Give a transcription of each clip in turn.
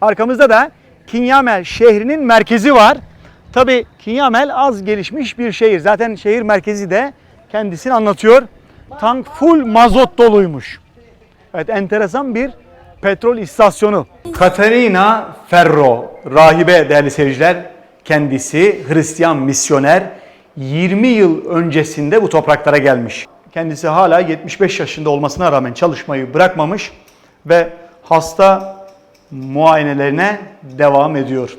Arkamızda da Kinyamel şehrinin merkezi var. Tabi Kinyamel az gelişmiş bir şehir. Zaten şehir merkezi de kendisini anlatıyor. Tank full mazot doluymuş. Evet enteresan bir petrol istasyonu. Katerina Ferro, rahibe değerli seyirciler. Kendisi Hristiyan misyoner. 20 yıl öncesinde bu topraklara gelmiş. Kendisi hala 75 yaşında olmasına rağmen çalışmayı bırakmamış ve hasta muayenelerine devam ediyor.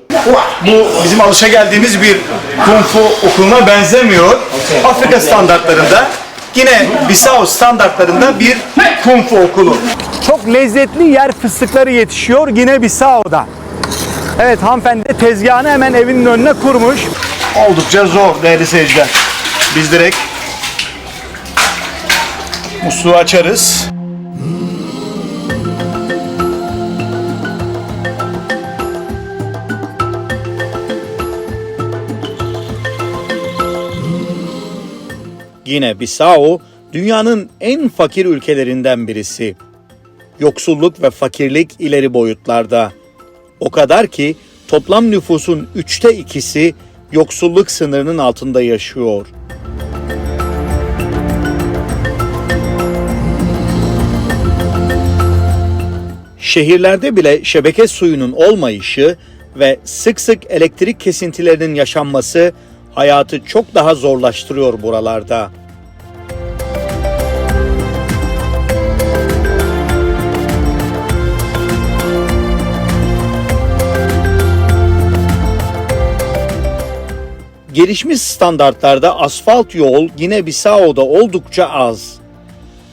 Bu bizim alışa geldiğimiz bir kung fu okuluna benzemiyor. Afrika standartlarında yine Bissau standartlarında bir kung fu okulu. Çok lezzetli yer fıstıkları yetişiyor yine Bissau'da. Evet hanımefendi de tezgahını hemen evinin önüne kurmuş. Oldukça zor değerli seyirciler. Biz direkt musluğu açarız. Yine Bissau dünyanın en fakir ülkelerinden birisi. Yoksulluk ve fakirlik ileri boyutlarda. O kadar ki toplam nüfusun üçte ikisi yoksulluk sınırının altında yaşıyor. Şehirlerde bile şebeke suyunun olmayışı ve sık sık elektrik kesintilerinin yaşanması hayatı çok daha zorlaştırıyor buralarda. Gelişmiş standartlarda asfalt yol Gine Bissau'da oldukça az.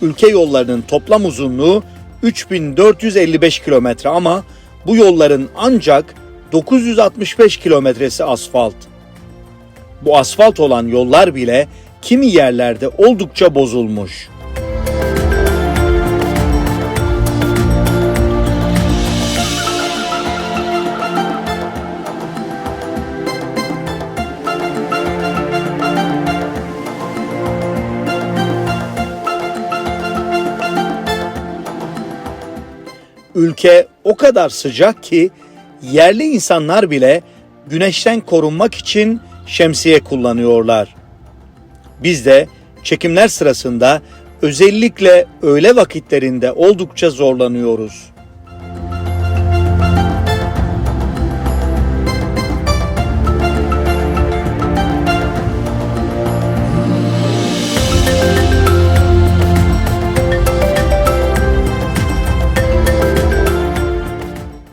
Ülke yollarının toplam uzunluğu 3455 kilometre ama bu yolların ancak 965 kilometresi asfalt. Bu asfalt olan yollar bile kimi yerlerde oldukça bozulmuş. Ülke o kadar sıcak ki yerli insanlar bile güneşten korunmak için şemsiye kullanıyorlar. Biz de çekimler sırasında özellikle öğle vakitlerinde oldukça zorlanıyoruz.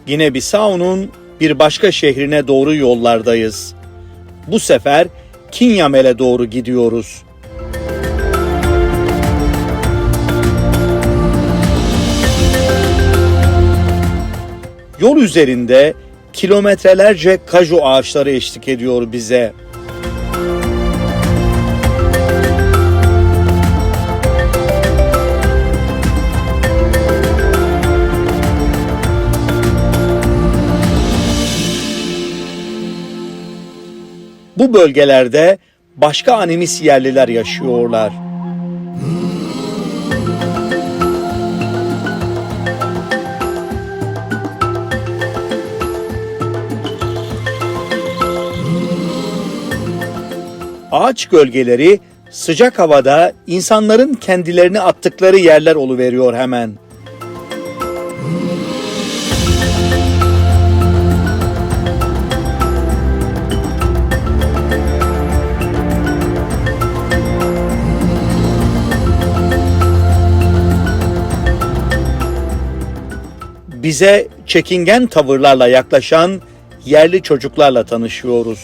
Yine Bissau'nun bir başka şehrine doğru yollardayız. Bu sefer Kinyamel'e doğru gidiyoruz. Yol üzerinde kilometrelerce kaju ağaçları eşlik ediyor bize. Bu bölgelerde başka animis yerliler yaşıyorlar. Ağaç gölgeleri sıcak havada insanların kendilerini attıkları yerler oluveriyor hemen. Bize çekingen tavırlarla yaklaşan yerli çocuklarla tanışıyoruz.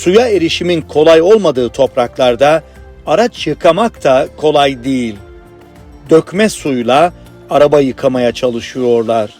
Suya erişimin kolay olmadığı topraklarda araç yıkamak da kolay değil. Dökme suyla araba yıkamaya çalışıyorlar.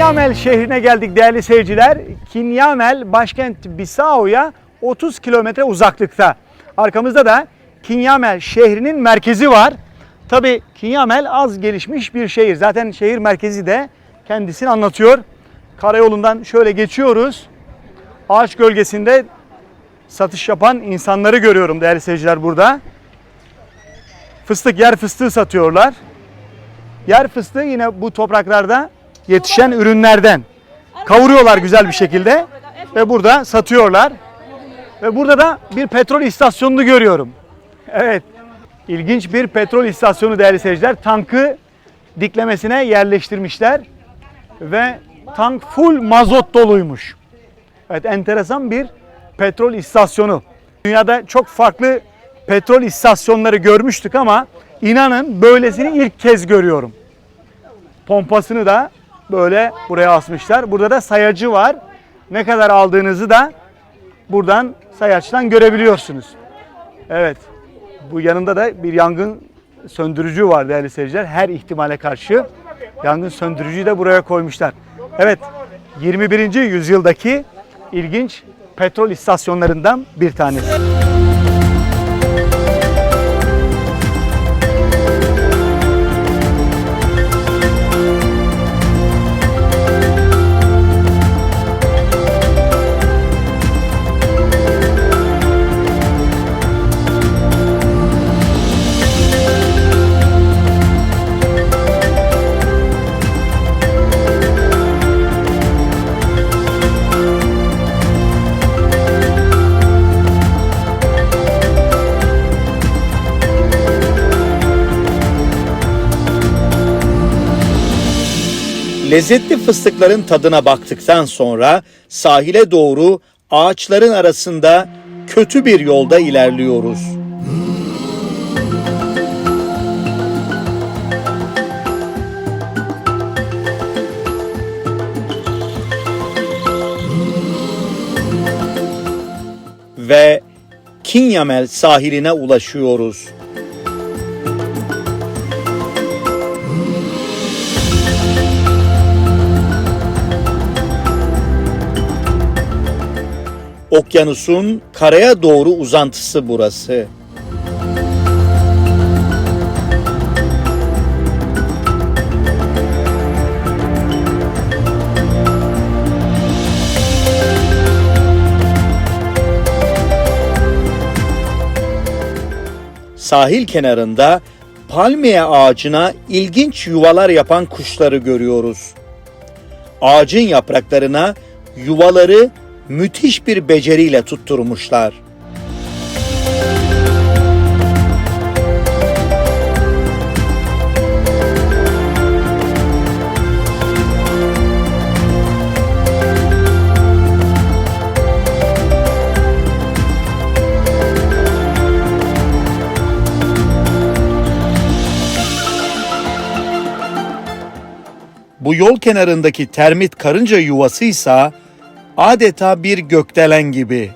Kinyamel şehrine geldik değerli seyirciler. Kinyamel başkent Bisau'ya 30 kilometre uzaklıkta. Arkamızda da Kinyamel şehrinin merkezi var. Tabi Kinyamel az gelişmiş bir şehir. Zaten şehir merkezi de kendisini anlatıyor. Karayolundan şöyle geçiyoruz. Ağaç gölgesinde satış yapan insanları görüyorum değerli seyirciler burada. Fıstık, yer fıstığı satıyorlar. Yer fıstığı yine bu topraklarda yetişen ürünlerden. Kavuruyorlar güzel bir şekilde ve burada satıyorlar. Ve burada da bir petrol istasyonunu görüyorum. Evet, ilginç bir petrol istasyonu değerli seyirciler. Tankı diklemesine yerleştirmişler ve tank full mazot doluymuş. Evet, enteresan bir petrol istasyonu. Dünyada çok farklı petrol istasyonları görmüştük ama inanın böylesini ilk kez görüyorum. Pompasını da böyle buraya asmışlar. Burada da sayacı var. Ne kadar aldığınızı da buradan sayaçtan görebiliyorsunuz. Evet. Bu yanında da bir yangın söndürücü var değerli seyirciler. Her ihtimale karşı yangın söndürücüyü de buraya koymuşlar. Evet. 21. yüzyıldaki ilginç petrol istasyonlarından bir tanesi. Lezzetli fıstıkların tadına baktıktan sonra sahile doğru ağaçların arasında kötü bir yolda ilerliyoruz. Ve Kinyamel sahiline ulaşıyoruz. Okyanusun karaya doğru uzantısı burası. Sahil kenarında palmiye ağacına ilginç yuvalar yapan kuşları görüyoruz. Ağacın yapraklarına yuvaları müthiş bir beceriyle tutturmuşlar. Bu yol kenarındaki termit karınca yuvasıysa adeta bir gökdelen gibi.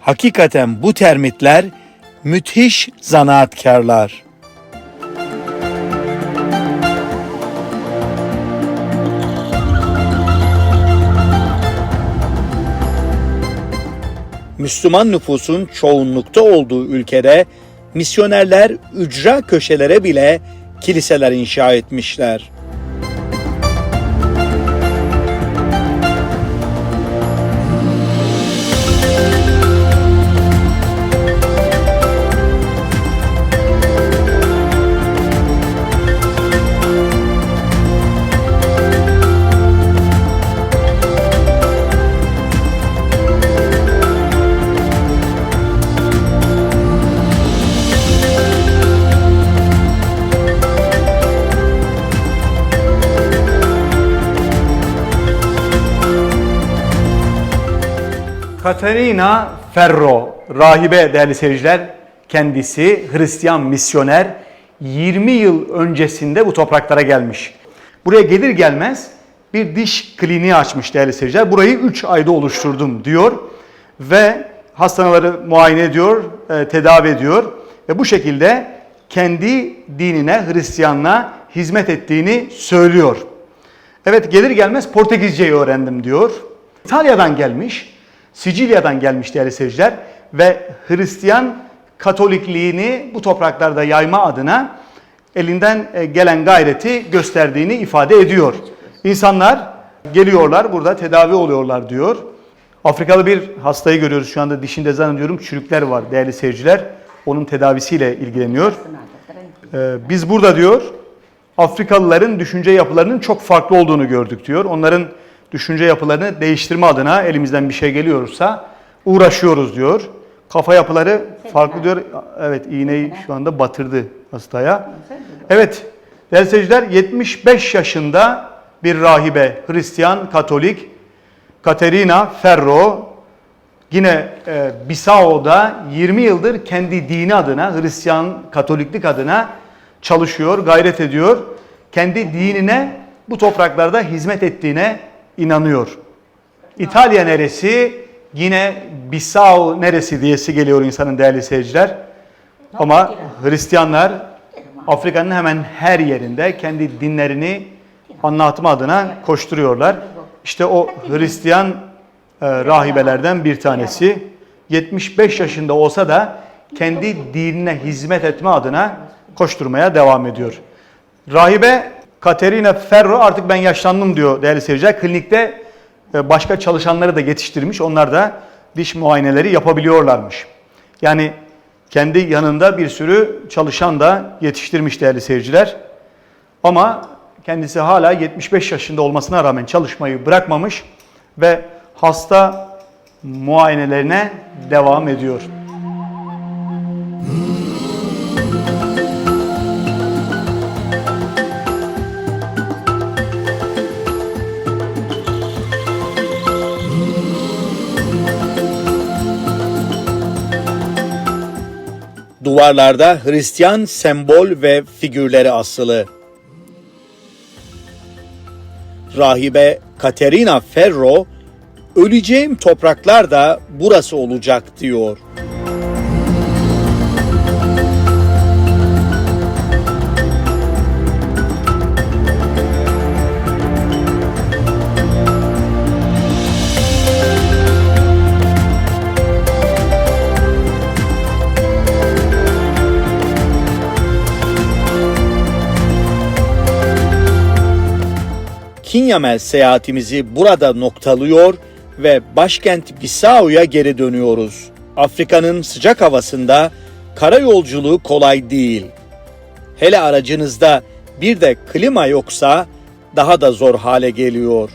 Hakikaten bu termitler müthiş zanaatkarlar. Müslüman nüfusun çoğunlukta olduğu ülkede misyonerler ücra köşelere bile kiliseler inşa etmişler. Katerina Ferro, rahibe değerli seyirciler, kendisi Hristiyan misyoner 20 yıl öncesinde bu topraklara gelmiş. Buraya gelir gelmez bir diş kliniği açmış değerli seyirciler. Burayı 3 ayda oluşturdum diyor ve hastaneleri muayene ediyor, e, tedavi ediyor ve bu şekilde kendi dinine, Hristiyanlığa hizmet ettiğini söylüyor. Evet gelir gelmez Portekizceyi öğrendim diyor. İtalya'dan gelmiş, Sicilya'dan gelmiş değerli seyirciler ve Hristiyan Katolikliğini bu topraklarda yayma adına elinden e, gelen gayreti gösterdiğini ifade ediyor. İnsanlar geliyorlar burada tedavi oluyorlar diyor. Afrikalı bir hastayı görüyoruz şu anda dişinde zannediyorum çürükler var değerli seyirciler. Onun tedavisiyle ilgileniyor. Ee, biz burada diyor Afrikalıların düşünce yapılarının çok farklı olduğunu gördük diyor. Onların düşünce yapılarını değiştirme adına elimizden bir şey geliyorsa uğraşıyoruz diyor. Kafa yapıları farklı diyor. Evet iğneyi şu anda batırdı hastaya. Evet değerli seyirciler 75 yaşında bir rahibe Hristiyan Katolik Katerina Ferro Yine e, Bissao'da 20 yıldır kendi dini adına, Hristiyan Katoliklik adına çalışıyor, gayret ediyor. Kendi dinine bu topraklarda hizmet ettiğine inanıyor. İtalya neresi? Yine Bissau neresi diyesi geliyor insanın değerli seyirciler. Ama Hristiyanlar Afrika'nın hemen her yerinde kendi dinlerini anlatma adına koşturuyorlar. İşte o Hristiyan e, rahibelerden bir tanesi 75 yaşında olsa da kendi dinine hizmet etme adına koşturmaya devam ediyor. Rahibe Katerina Ferro artık ben yaşlandım diyor değerli seyirciler. Klinikte e, başka çalışanları da yetiştirmiş. Onlar da diş muayeneleri yapabiliyorlarmış. Yani kendi yanında bir sürü çalışan da yetiştirmiş değerli seyirciler. Ama kendisi hala 75 yaşında olmasına rağmen çalışmayı bırakmamış ve hasta muayenelerine devam ediyor. Duvarlarda Hristiyan sembol ve figürleri asılı. Rahibe Katerina Ferro, öleceğim topraklar da burası olacak diyor. Kinyamel seyahatimizi burada noktalıyor ve başkent Bissau'ya geri dönüyoruz. Afrika'nın sıcak havasında kara yolculuğu kolay değil. Hele aracınızda bir de klima yoksa daha da zor hale geliyor.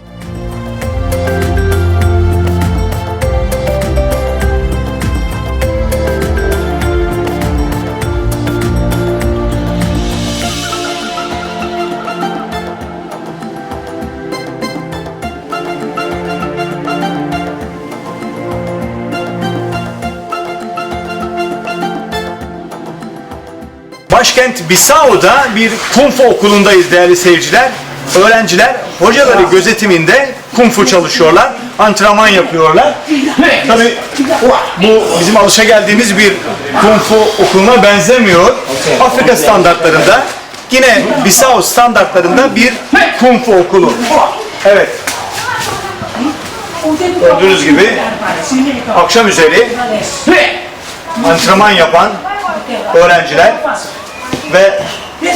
Başkent Bissau'da bir kung fu okulundayız değerli seyirciler. Öğrenciler hocaları gözetiminde kung fu çalışıyorlar, antrenman yapıyorlar. Tabii bu bizim alışa geldiğimiz bir kung fu okuluna benzemiyor. Afrika standartlarında, yine Bissau standartlarında bir kung fu okulu. Evet, Gördüğünüz gibi akşam üzeri antrenman yapan öğrenciler ve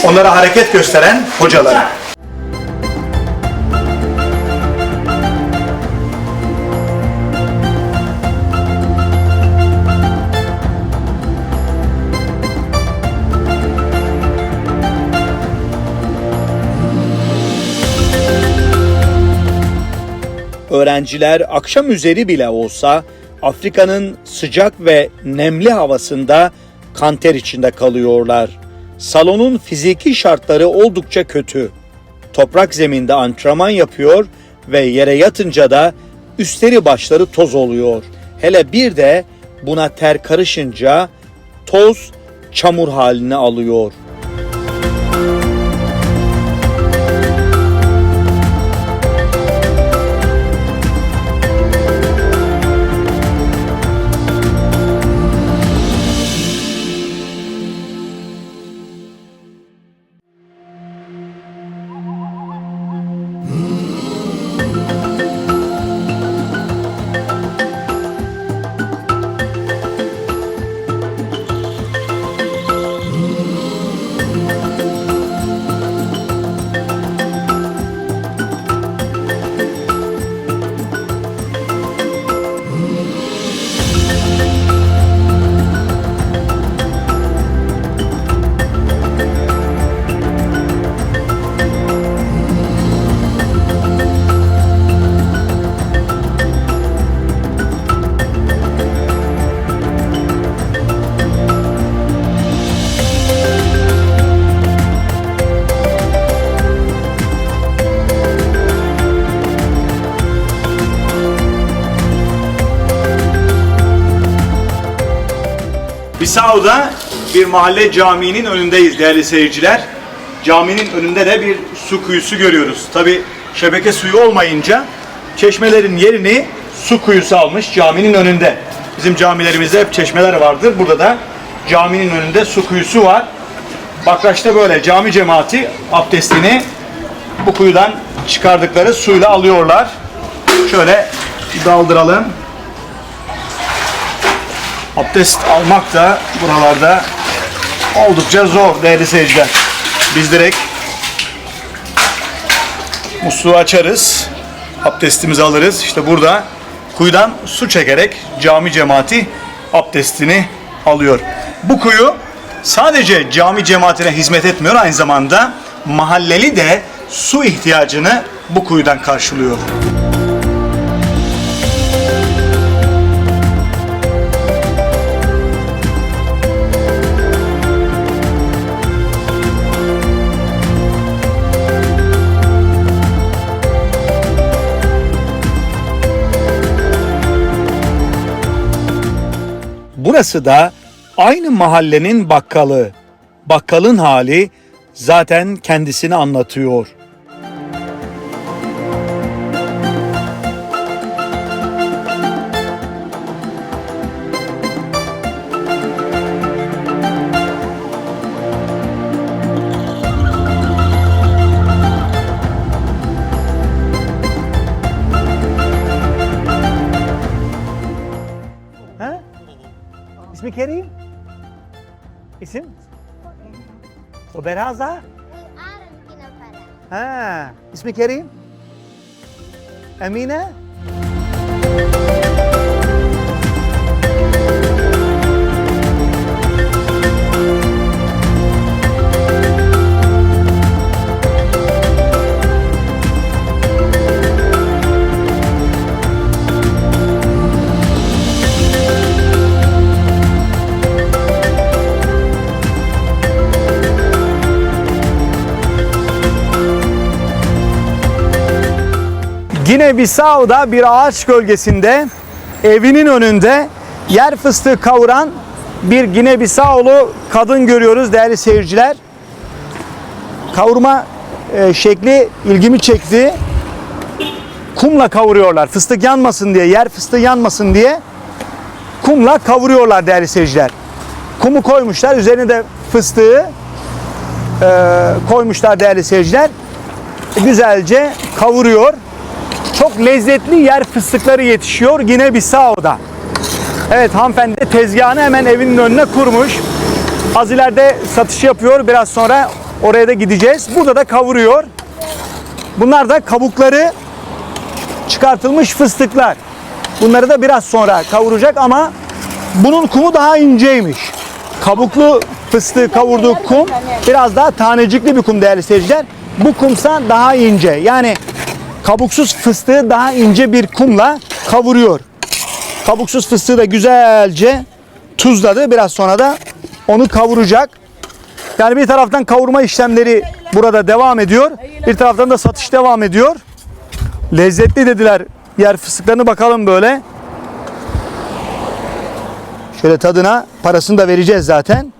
onlara hareket gösteren hocalar. Öğrenciler akşam üzeri bile olsa Afrika'nın sıcak ve nemli havasında kanter içinde kalıyorlar. Salonun fiziki şartları oldukça kötü. Toprak zeminde antrenman yapıyor ve yere yatınca da üstleri başları toz oluyor. Hele bir de buna ter karışınca toz çamur halini alıyor. Bisau'da bir mahalle caminin önündeyiz değerli seyirciler. Caminin önünde de bir su kuyusu görüyoruz. Tabi şebeke suyu olmayınca çeşmelerin yerini su kuyusu almış caminin önünde. Bizim camilerimizde hep çeşmeler vardır. Burada da caminin önünde su kuyusu var. Bakraç'ta böyle cami cemaati abdestini bu kuyudan çıkardıkları suyla alıyorlar. Şöyle daldıralım. Abdest almak da buralarda oldukça zor değerli seyirciler. Biz direkt musluğu açarız. Abdestimizi alırız. İşte burada kuyudan su çekerek cami cemaati abdestini alıyor. Bu kuyu sadece cami cemaatine hizmet etmiyor aynı zamanda mahalleli de su ihtiyacını bu kuyudan karşılıyor. Burası da aynı mahallenin bakkalı. Bakkalın hali zaten kendisini anlatıyor. İsmi Kerim? İsim? O kinapara. Ha, ismi Kerim? Gine Bissau'da bir ağaç gölgesinde evinin önünde yer fıstığı kavuran bir Gine Bissau'lu kadın görüyoruz değerli seyirciler. Kavurma e, şekli ilgimi çekti. Kumla kavuruyorlar. Fıstık yanmasın diye, yer fıstığı yanmasın diye kumla kavuruyorlar değerli seyirciler. Kumu koymuşlar, üzerine de fıstığı e, koymuşlar değerli seyirciler. Güzelce kavuruyor çok lezzetli yer fıstıkları yetişiyor yine Bissau'da. Evet hanımefendi tezgahını hemen evinin önüne kurmuş. Az ileride satış yapıyor. Biraz sonra oraya da gideceğiz. Burada da kavuruyor. Bunlar da kabukları çıkartılmış fıstıklar. Bunları da biraz sonra kavuracak ama bunun kumu daha inceymiş. Kabuklu fıstığı kavurduğu kum biraz daha tanecikli bir kum değerli seyirciler. Bu kumsa daha ince. Yani kabuksuz fıstığı daha ince bir kumla kavuruyor. Kabuksuz fıstığı da güzelce tuzladı. Biraz sonra da onu kavuracak. Yani bir taraftan kavurma işlemleri burada devam ediyor. Bir taraftan da satış devam ediyor. Lezzetli dediler yer fıstıklarını bakalım böyle. Şöyle tadına parasını da vereceğiz zaten.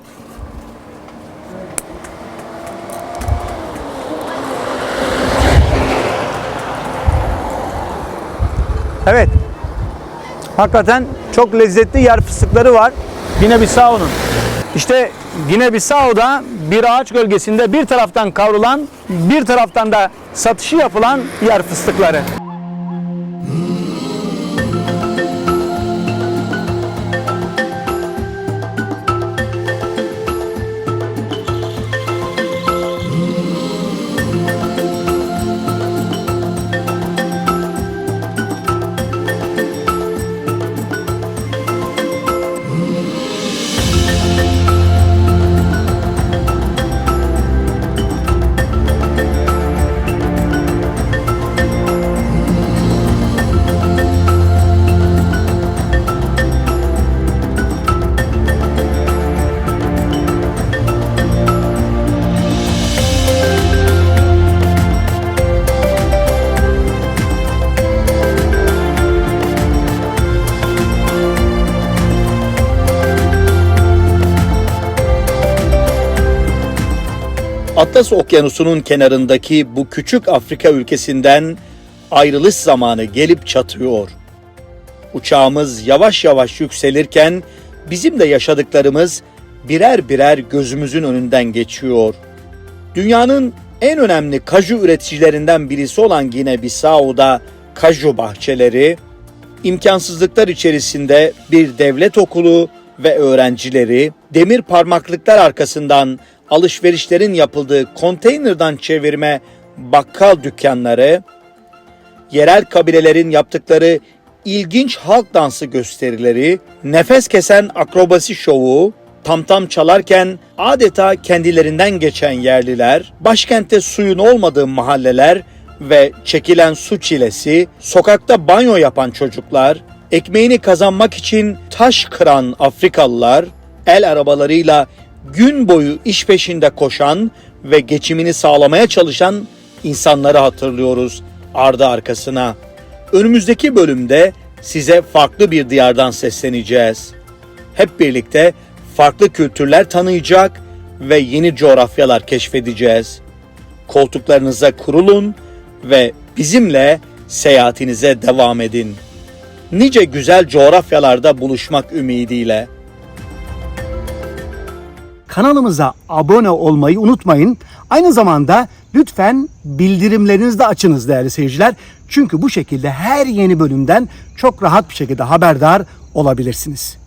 Evet. Hakikaten çok lezzetli yer fıstıkları var. Gine Bissau'nun. İşte Gine Bissau'da bir ağaç gölgesinde bir taraftan kavrulan, bir taraftan da satışı yapılan yer fıstıkları. Atlas Okyanusu'nun kenarındaki bu küçük Afrika ülkesinden ayrılış zamanı gelip çatıyor. Uçağımız yavaş yavaş yükselirken bizim de yaşadıklarımız birer birer gözümüzün önünden geçiyor. Dünyanın en önemli kaju üreticilerinden birisi olan Gine Bissau'da kaju bahçeleri, imkansızlıklar içerisinde bir devlet okulu ve öğrencileri demir parmaklıklar arkasından alışverişlerin yapıldığı konteynerdan çevirme bakkal dükkanları, yerel kabilelerin yaptıkları ilginç halk dansı gösterileri, nefes kesen akrobasi şovu, tamtam çalarken adeta kendilerinden geçen yerliler, başkentte suyun olmadığı mahalleler ve çekilen su çilesi, sokakta banyo yapan çocuklar, ekmeğini kazanmak için taş kıran Afrikalılar, el arabalarıyla gün boyu iş peşinde koşan ve geçimini sağlamaya çalışan insanları hatırlıyoruz ardı arkasına. Önümüzdeki bölümde size farklı bir diyardan sesleneceğiz. Hep birlikte farklı kültürler tanıyacak ve yeni coğrafyalar keşfedeceğiz. Koltuklarınıza kurulun ve bizimle seyahatinize devam edin. Nice güzel coğrafyalarda buluşmak ümidiyle. Kanalımıza abone olmayı unutmayın. Aynı zamanda lütfen bildirimlerinizi de açınız değerli seyirciler. Çünkü bu şekilde her yeni bölümden çok rahat bir şekilde haberdar olabilirsiniz.